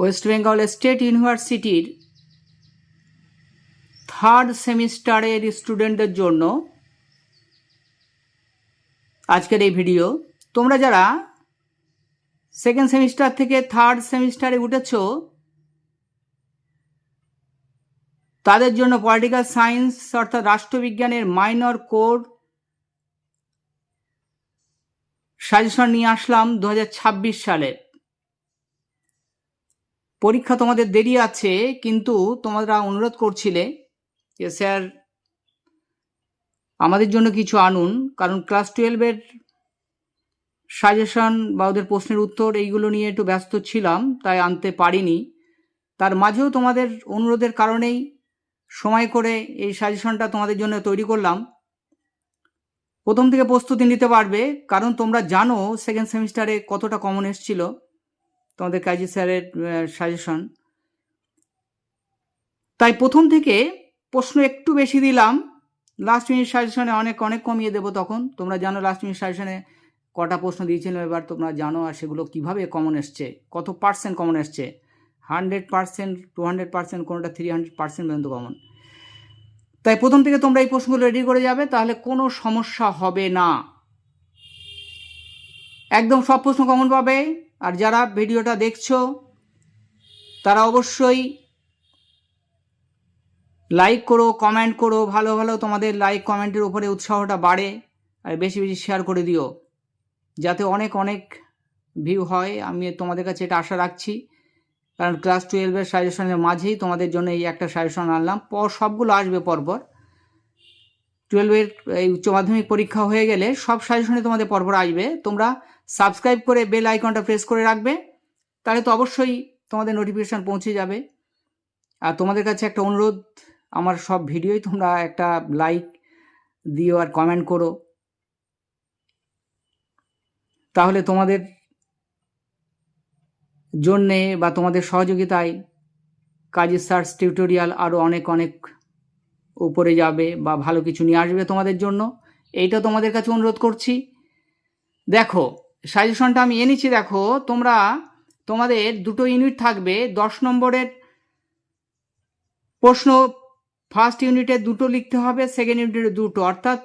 West Bengal state ইউনিভার্সিটির third সেমিস্টারের স্টুডেন্টদের জন্য আজকের এই ভিডিও। তোমরা যারা সেকেন্ড সেমিস্টার থেকে থার্ড সেমিস্টারে উঠেছো, তাদের জন্য পলিটিক্যাল সায়েন্স অর্থাৎ রাষ্ট্রবিজ্ঞানের মাইনর কোর সাজেশন নিয়ে আসলাম দু হাজার ছাব্বিশ সালে। পরীক্ষা তোমাদের দেরি আছে, কিন্তু তোমরা অনুরোধ করছিলে যে, স্যার, আমাদের জন্য কিছু আনুন, কারণ ক্লাস টুয়েলভের সাজেশন বা ওদের প্রশ্নের উত্তর এইগুলো নিয়ে একটু ব্যস্ত ছিলাম, তাই আনতে পারিনি। তার মাঝেও তোমাদের অনুরোধের কারণেই সময় করে এই সাজেশনটা তোমাদের জন্য তৈরি করলাম। প্রথম থেকে প্রস্তুতি নিতে পারবে, কারণ তোমরা জানো সেকেন্ড সেমিস্টারে কতটা কমন এসছিল। তোমাদের কাজী স্যারের সাজেশন তাই প্রথম থেকে প্রশ্ন একটু বেশি দিলাম। লাস্ট মিনিট সাজেশনে অনেক অনেক কমিয়ে দেবো তখন। তোমরা জানো লাস্ট মিনিট সাজেশনে কটা প্রশ্ন দিয়েছিলাম এবার তোমরা জানো আর সেগুলো কীভাবে কমন এসছে, কত পার্সেন্ট কমন এসছে। Hundred percent two hundred percent কোনোটা থ্রি হান্ড্রেড পার্সেন্ট পর্যন্ত কমন তাই প্রথম থেকে তোমরা এই প্রশ্নগুলো রেডি করে যাবে, তাহলে কোনো সমস্যা হবে না। একদম সব প্রশ্ন কমন পাবে। আর যারা ভিডিওটা দেখছ, তারা অবশ্যই লাইক করো কমেন্ট করো, ভালো ভালো তোমাদের লাইক কমেন্টের উপরে উৎসাহটা বাড়ে, আর বেশি বেশি শেয়ার করে দিও, যাতে অনেক অনেক ভিউ হয়। আমি তোমাদের কাছে এটা আশা রাখছি। কারণ ক্লাস টুয়েলভের সাজেশনের মাঝেই তোমাদের জন্য এই একটা সাজেশন আনলাম। পর সবগুলো আসবে পরপর। টুয়েলভের এই উচ্চ মাধ্যমিক পরীক্ষা হয়ে গেলে সব সাজেশনে তোমাদের পরপর আসবে। তোমরা সাবস্ক্রাইব করে বেল আইকনটা প্রেস করে রাখবে, তাহলে তো অবশ্যই তোমাদের নোটিফিকেশান পৌঁছে যাবে। আর তোমাদের কাছে একটা অনুরোধ, আমার সব ভিডিওই তোমরা একটা লাইক দিও আর কমেন্ট করো। তাহলে তোমাদের জন্যে বা তোমাদের সহযোগিতায় কাজের সার্চ টিউটোরিয়াল আরও অনেক অনেক উপরে যাবে বা ভালো কিছু নিয়ে আসবে তোমাদের জন্য। এইটা তোমাদের কাছে অনুরোধ করছি। দেখো সাজেশনটা আমি এনেছি দেখো, তোমরা, তোমাদের দুটো ইউনিট থাকবে, দশ নম্বরের প্রশ্ন ফার্স্ট ইউনিটে দুটো লিখতে হবে সেকেন্ড ইউনিটে দুটো, অর্থাৎ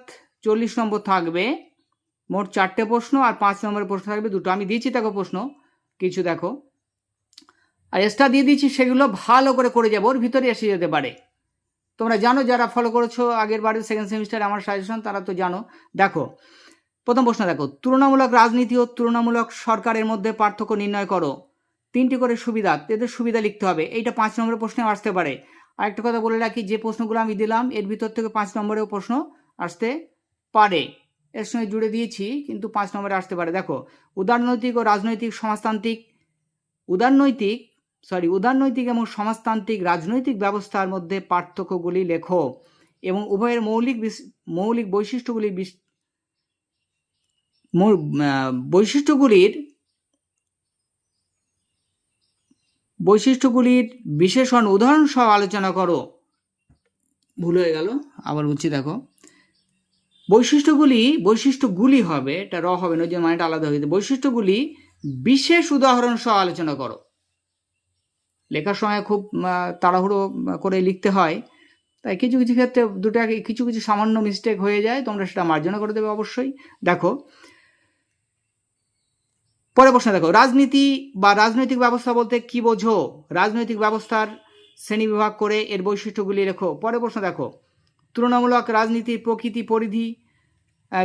চল্লিশ নম্বর থাকবে, মোট চারটে প্রশ্ন, আর পাঁচ নম্বরের প্রশ্ন থাকবে দুটো। আমি দিয়েছি দেখো, প্রশ্ন, কিছু দেখো। আর এক্সট্রা দিয়ে দিচ্ছি, সেগুলো ভালো করে করে যাব, ওর ভিতরে এসে যেতে পারে। তোমরা জানো, যারা ফলো করেছ আগের বারের সেকেন্ড সেমিস্টারে আমার সাজেশন তারা তো জানো। দেখো প্রথম প্রশ্ন দেখো তুলনামূলক রাজনীতি ও তুলনামূলক সরকারের মধ্যে পার্থক্য নির্ণয় করো। তিনটি করে সুবিধা, এদের সুবিধা লিখতে হবে। এইটা পাঁচ নম্বরের প্রশ্নে আসতে পারে। আরেকটা কথা বলে রাখি, যে প্রশ্নগুলো আমি দিলাম, এর ভিতর থেকে পাঁচ নম্বরেও প্রশ্ন আসতে পারে। এর সঙ্গে জুড়ে দিয়েছি, কিন্তু পাঁচ নম্বরে আসতে পারে। দেখো, উদারনৈতিক ও রাজনৈতিক সমাজতান্ত্রিক, উদারনৈতিক সরি উদারনৈতিক এবং সমাজতান্ত্রিক রাজনৈতিক ব্যবস্থার মধ্যে পার্থক্যগুলি লেখো এবং উভয়ের মৌলিক মৌলিক বৈশিষ্ট্যগুলি বৈশিষ্ট্যগুলির বৈশিষ্ট্যগুলির বিশেষণ উদাহরণ সহ আলোচনা করো। ভুল হয়ে গেল, আবার বলছি দেখো। বৈশিষ্ট্যগুলি বৈশিষ্ট্যগুলি হবে, এটা র হবে না যে মানেটা আলাদা হয়ে যাবে বৈশিষ্ট্যগুলি বিশেষ উদাহরণ সহ আলোচনা করো। লেখার সময় খুব তাড়াহুড়ো করে লিখতে হয়, তাই কিছু কিছু ক্ষেত্রে দুটো কিছু কিছু সামান্য মিস্টেক হয়ে যায়, তোমরা সেটা মার্জনা করে দেবে অবশ্যই। দেখো পরে প্রশ্ন দেখো, রাজনীতি বা রাজনৈতিক ব্যবস্থা বলতে কি বোঝো? রাজনৈতিক ব্যবস্থার শ্রেণীবিভাগ করে এর বৈশিষ্ট্যগুলি লেখো। পরে প্রশ্ন দেখো, তুলনামূলক রাজনীতির প্রকৃতি পরিধি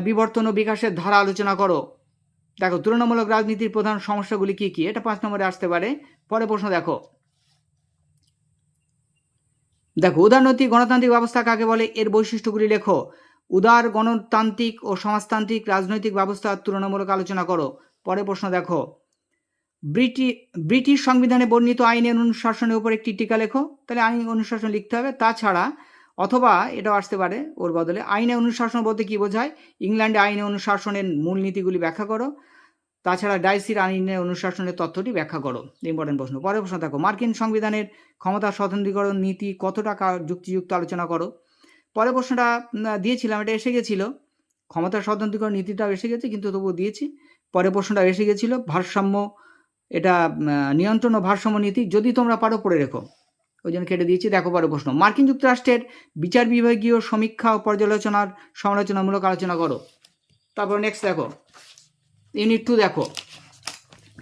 বিবর্তন ও বিকাশের ধারা আলোচনা করো। দেখো, তুলনামূলক রাজনীতির প্রধান সমস্যাগুলি কি কি? এটা পাঁচ নম্বরে আসতে পারে। পরে প্রশ্ন দেখো দেখো, উদারনৈতিক গণতান্ত্রিক ব্যবস্থা কাকে বলে? এর বৈশিষ্ট্যগুলি লেখো। উদার গণতান্ত্রিক ও সমাজতান্ত্রিক রাজনৈতিক ব্যবস্থার তুলনামূলক আলোচনা করো। পরে প্রশ্ন দেখো। ব্রিটি, ব্রিটিশ সংবিধানে বর্ণিত আইনের অনুশাসনের উপর একটি টিকা লেখো। তাহলে আইন অনুশাসন লিখতে হবে। তাছাড়া, অথবা এটাও আসতে পারে ওর বদলে আইনে অনুশাসন বলতে কী বোঝায়? ইংল্যান্ডে আইনে অনুশাসনের মূলনীতিগুলি ব্যাখ্যা করো। তাছাড়া ডাইসির আইনের অনুশাসনের তথ্যটি ব্যাখ্যা করো। ইম্পর্টেন্ট প্রশ্ন। পরের প্রশ্ন দেখো, মার্কিন সংবিধানের ক্ষমতা স্বতন্ত্রীকরণ নীতি কতটা যুক্তিযুক্ত আলোচনা করো? পরের প্রশ্নটা দিয়েছিলাম, এটা এসে গেছিল। ক্ষমতা স্বতন্ত্রীকরণ নীতিটাও এসে গেছে, কিন্তু তবুও দিয়েছি। পরের প্রশ্নটা এসে গেছিল, ভারসাম্য, এটা নিয়ন্ত্রণ ও ভারসাম্য নীতি যদি তোমরা পারো পড়ে রেখো। ওই জন্য কেটে দিয়েছি, দেখো পরে প্রশ্ন। মার্কিন যুক্তরাষ্ট্রের বিচার বিভাগীয় সমীক্ষা ও পর্যালোচনার সমালোচনামূলক আলোচনা করো। তারপর নেক্সট দেখো। ইউনিট টু দেখো।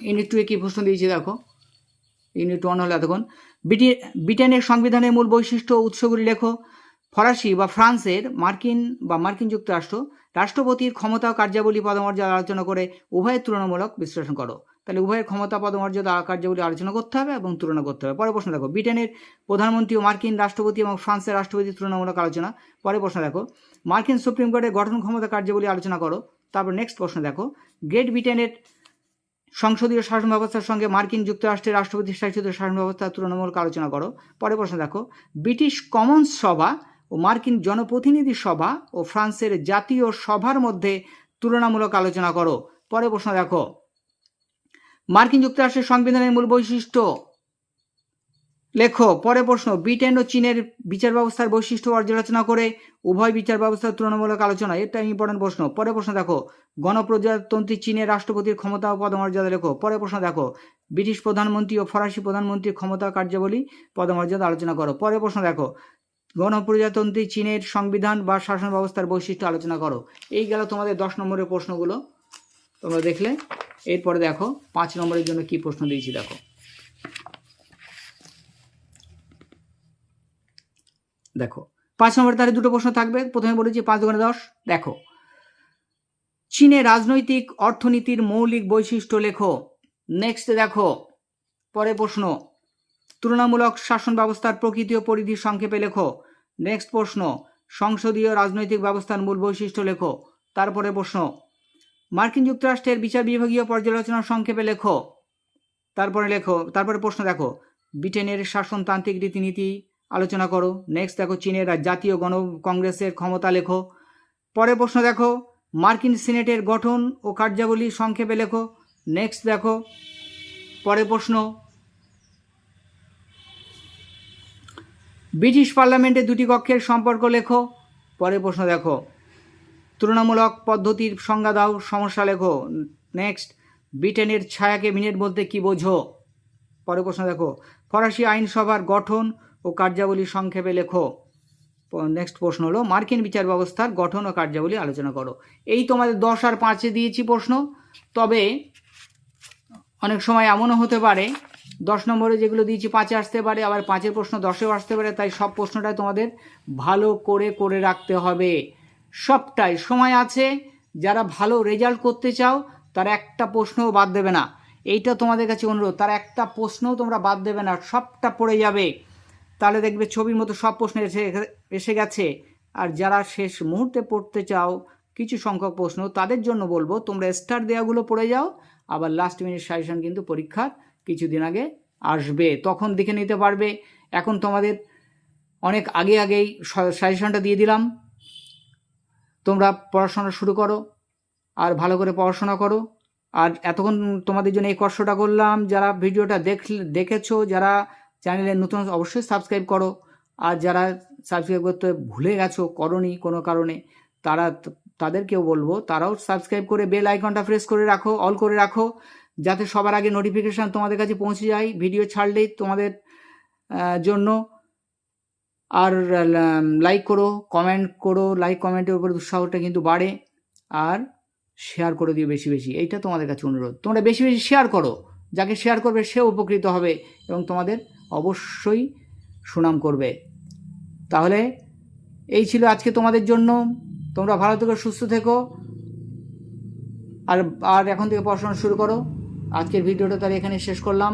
ইউনিট টুয়ে কী প্রশ্ন দিয়েছি দেখো। ইউনিট ওয়ান হলো এতক্ষণ। ব্রিটি- ব্রিটেনের সংবিধানের মূল বৈশিষ্ট্য উৎসগুলি লেখো। ফরাসি বা ফ্রান্সের মার্কিন বা মার্কিন যুক্তরাষ্ট্র রাষ্ট্রপতির ক্ষমতা ও কার্যাবলী পদমর্যাদা আলোচনা করে উভয়ের তুলনামূলক বিশ্লেষণ করো। তাহলে উভয়ের ক্ষমতা পদমর্যাদা কার্যাবলী আলোচনা করতে হবে এবং তুলনা করতে হবে। পরে প্রশ্ন দেখো, ব্রিটেনের প্রধানমন্ত্রী ও মার্কিন রাষ্ট্রপতি এবং ফ্রান্সের রাষ্ট্রপতির তুলনামূলক আলোচনা। পরে প্রশ্ন দেখো, মার্কিন সুপ্রিম কোর্টের গঠন ক্ষমতা কার্যাবলী আলোচনা করো। তারপর নেক্সট প্রশ্ন দেখো, গ্রেট ব্রিটেনের সংসদীয় শাসন ব্যবস্থার সঙ্গে মার্কিন যুক্তরাষ্ট্রের রাষ্ট্রপতি শাসিত শাসন ব্যবস্থার তুলনামূলক আলোচনা করো। পরে প্রশ্ন দেখো, ব্রিটিশ কমন্স সভা ও মার্কিন জনপ্রতিনিধি সভা ও ফ্রান্সের জাতীয় সভার মধ্যে তুলনামূলক আলোচনা করো। পরে প্রশ্ন দেখো। মার্কিন যুক্তরাষ্ট্রের সংবিধানের মূল বৈশিষ্ট্য। লেখো পরে প্রশ্ন, ব্রিটেন ও চীনের বিচার ব্যবস্থার বৈশিষ্ট্য পর্যালোচনা করে উভয় বিচার ব্যবস্থার তুলনামূলক আলোচনা, এটা ইম্পর্টেন্ট প্রশ্ন। পরে প্রশ্ন দেখো, গণপ্রজাতন্ত্রী চীনের রাষ্ট্রপতির ক্ষমতা ও পদমর্যাদা লেখো। পরে প্রশ্ন দেখো, ব্রিটিশ প্রধানমন্ত্রী ও ফরাসি প্রধানমন্ত্রীর ক্ষমতা কার্যাবলী, পদমর্যাদা আলোচনা করো। পরে প্রশ্ন দেখো গণপ্রজাতন্ত্রী চীনের সংবিধান বা শাসন ব্যবস্থার বৈশিষ্ট্য আলোচনা করো। এই গেল তোমাদের দশ নম্বরের প্রশ্নগুলো। তোমরা দেখলে, এরপরে দেখো পাঁচ নম্বরের জন্য কি প্রশ্ন দিয়েছি, দেখো। দেখো, পাঁচ নম্বরে তাহলে দুটো প্রশ্ন থাকবে। প্রথমে বলেছি পাঁচ দোকানে দশ, দেখো। চীনে রাজনৈতিক অর্থনীতির মৌলিক বৈশিষ্ট্য লেখো। নেক্সট দেখো পরে প্রশ্ন। তুলনামূলক শাসন ব্যবস্থার প্রকৃতি ও পরিধি সংক্ষেপে লেখো। নেক্সট প্রশ্ন, সংসদীয় রাজনৈতিক ব্যবস্থার মূল বৈশিষ্ট্য লেখো। তারপরে প্রশ্ন, মার্কিন যুক্তরাষ্ট্রের বিচার বিভাগীয় পর্যালোচনা সংক্ষেপে লেখো। তারপরে লেখো, তারপরে প্রশ্ন দেখো, ব্রিটেনের শাসনতান্ত্রিক রীতিনীতি আলোচনা করো। নেক্সট দেখো, চীনের জাতীয় গণ কংগ্রেসের ক্ষমতা লেখো। পরে প্রশ্ন দেখো, মার্কিন সিনেটের গঠন ও কার্যাবলী সংক্ষেপে লেখো। নেক্সট দেখো, পরে প্রশ্ন ব্রিটিশ পার্লামেন্টে দুটি কক্ষের সম্পর্ক লেখো পরে প্রশ্ন দেখো। তুলনামূলক পদ্ধতির সংজ্ঞা দাও, সমস্যা লেখো। নেক্সট, ব্রিটেনের ছায়া ক্যাবিনেট বলতে কি বোঝো? পরে প্রশ্ন দেখো। ফরাসি আইনসভার গঠন ও কার্যাবলী সংক্ষেপে লেখো। নেক্সট প্রশ্ন হলো, মার্কিন বিচার ব্যবস্থার গঠন ও কার্যাবলী আলোচনা করো। এই তোমাদের দশ আর পাঁচে দিয়েছি প্রশ্ন। তবে অনেক সময় এমনও হতে পারে দশ নম্বরে যেগুলো দিয়েছি, পাঁচে আসতে পারে, আবার পাঁচের প্রশ্ন দশেও আসতে পারে, তাই সব প্রশ্নটাই তোমাদের ভালো করে করে রাখতে হবে। সবটাই সময় আছে, যারা ভালো রেজাল্ট করতে চাও, তার একটা প্রশ্নও বাদ দেবে না। এইটা তোমাদের কাছে অনুরোধ, তার একটা প্রশ্নও তোমরা বাদ দেবে না, সবটা পড়ে যাবে। তাহলে দেখবে ছবির মতো সব প্রশ্ন এসে এসে গেছে। আর যারা শেষ মুহূর্তে পড়তে চাও, কিছু সংখ্যক প্রশ্ন, তাদের জন্য বলব, তোমরা স্টার দেওয়াগুলো পড়ে যাও, আবার লাস্ট মিনিট সাজেশন কিন্তু পরীক্ষার কিছুদিন আগে আসবে, তখন দেখে নিতে পারবে। এখন তোমাদের অনেক আগে আগেই সাজেশনটা দিয়ে দিলাম। তোমরা পড়াশোনা শুরু করো আর ভালো করে পড়াশোনা করো। আর এতক্ষণ তোমাদের জন্য এই কষ্টটা করলাম। যারা ভিডিওটা দেখ দেখেছ, যারা চ্যানেলে নতুন অবশ্যই সাবস্ক্রাইব করো। আর যারা সাবস্ক্রাইব করতে ভুলে গেছো, করনি কোনো কারণে, তারা তাদেরকেও বলব, তারাও সাবস্ক্রাইব করে বেল আইকনটা প্রেস করে রাখো অল করে রাখো। যাতে সবার আগে নোটিফিকেশান তোমাদের কাছে পৌঁছে যায় ভিডিও ছাড়লেই তোমাদের জন্য। আর লাইক করো কমেন্ট করো লাইক কমেন্টের উপরে উৎসাহটা কিন্তু বাড়ে। আর শেয়ার করে দিও বেশি বেশি, এইটা তোমাদের কাছে অনুরোধ। তোমরা বেশি বেশি শেয়ার করো, যাকে শেয়ার করবে সে উপকৃত হবে এবং তোমাদের অবশ্যই সুনাম করবে। তাহলে এই ছিল আজকে তোমাদের জন্য। তোমরা ভালো থেকো, সুস্থ থেকো। আর আর এখন থেকে পড়াশোনা শুরু করো। আজকের ভিডিওটা তাহলে এখানে শেষ করলাম।